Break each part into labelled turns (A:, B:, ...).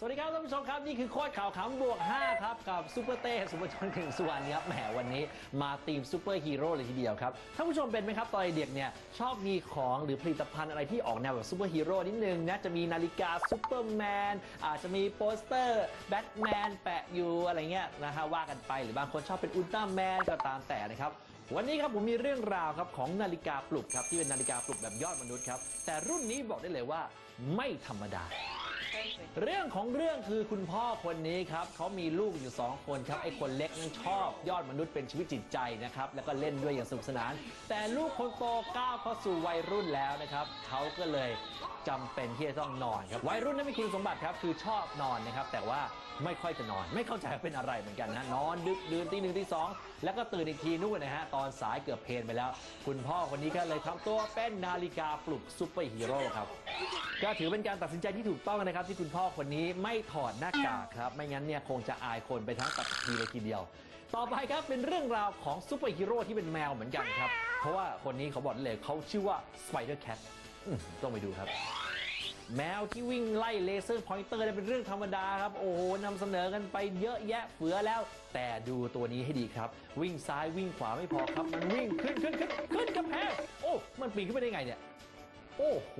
A: สวัสดีครับท่านผู้ชมครับ นี่คือโค้ดข่าวขำบวก 5 ครับ กับซูเปอร์เต้ซูเปอร์ชนถึงสุวรรณครับแหมวันนี้มาทีมซูเปอร์ฮีโร่เลยทีเดียวครับท่านผู้ชมเป็นไหมครับตอนเด็กเนี่ยชอบมีของหรือผลิตภัณฑ์อะไรที่ออกแนวแบบซูเปอร์ฮีโร่นิดนึงนะจะมีนาฬิกาซูเปอร์แมนอาจจะมีโปสเตอร์แบทแมนแปะอยู่อะไรเงี้ยนะฮะว่ากันไปหรือบางคนชอบเป็นอุลตร้าแมนก็ตามแต่นะครับวันนี้ครับผมมีเรื่องราวครับของนาฬิกาปลุกครับที่เป็นนาฬิกาปลุกแบบยอดมนุษย์ครับแต่รุ่นนี้บอกได้เลยว่าไม่ธรรมดา เรื่องของเรื่องคือคุณพ่อคนนี้ครับเขามีลูกอยู่ 2 คนครับไอ้คนเล็กนั้นชอบยอดมนุษย์เป็นชีวิตจิตใจนะครับแล้วก็เล่นด้วยอย่างสนุกสนาน แต่ลูกคนโตก้าวเข้าสู่วัยรุ่นแล้วนะครับเขาก็เลยจำเป็นที่จะต้องนอนครับวัยรุ่นนั้นมีคุณสมบัติครับคือชอบนอนนะครับแต่ว่าไม่ค่อยจะนอน ไม่เข้าใจเป็นอะไรเหมือนกันนะนอนดึกดื่นตีหนึ่งตีสองแล้วก็ตื่นอีกทีนู่นนะฮะตอนสายเกือบเพลนไปแล้ว คุณพ่อคนนี้ก็เลยทำตัวเป็นนาฬิกาปลุกซูเปอร์ฮีโร่ครับ ก็ถือเป็นการตัดสินใจที่ถูกต้องนะครับ ที่คุณพ่อคนนี้ไม่ถอดหน้ากากครับ ไม่งั้นเนี่ยคงจะอายคนไปทั้งปัตภีเลยทีเดียว ต่อไปครับเป็นเรื่องราวของซูเปอร์ฮีโร่ที่เป็นแมวเหมือนกันครับ เพราะว่าคนนี้เขาบอกเลยเขาชื่อว่า Spider Cat อืมต้องไปดูครับ แมวที่วิ่งไล่เลเซอร์พอยเตอร์เนี่ยเป็นเรื่องธรรมดาครับ โอ้โหนำเสนอกันไปเยอะแยะเฟือแล้ว แต่ดูตัวนี้ให้ดีครับ วิ่งซ้ายวิ่งขวาไม่พอครับ มันวิ่งขึ้นขึ้นขึ้นขึ้นกำแพงโอ้ มันปีนขึ้นไปได้ไงเนี่ย โอ้โห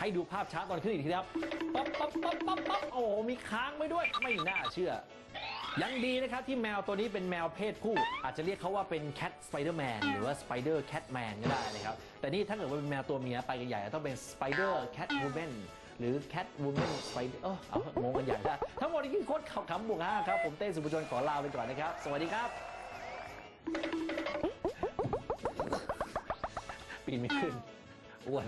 A: ให้ดูภาพช้าตอนขึ้นอีกทีครับปั๊บปั๊บปั๊บปั๊บปั๊บโอ้โหมีค้างไว้ด้วยไม่น่าเชื่อ ยังดีนะครับที่แมวตัวนี้เป็นแมวเพศผู้ อาจจะเรียกเขาว่าเป็น cat spider man หรือว่า spider cat man ก็ได้นะครับแต่นี่ถ้าเกิดว่าเป็นแมวตัวเมียไปกันใหญ่ต้องเป็น spider cat woman หรือ cat woman spider เออเอาเอะงงกันใหญ่ได้ทั้งหมดนี้คือโค้ดข่าวขำบวกห้าครับ ผมเต้สุภชนขอลาไปก่อนนะครับ สวัสดีครับ ปีนไม่ขึ้น อ้วน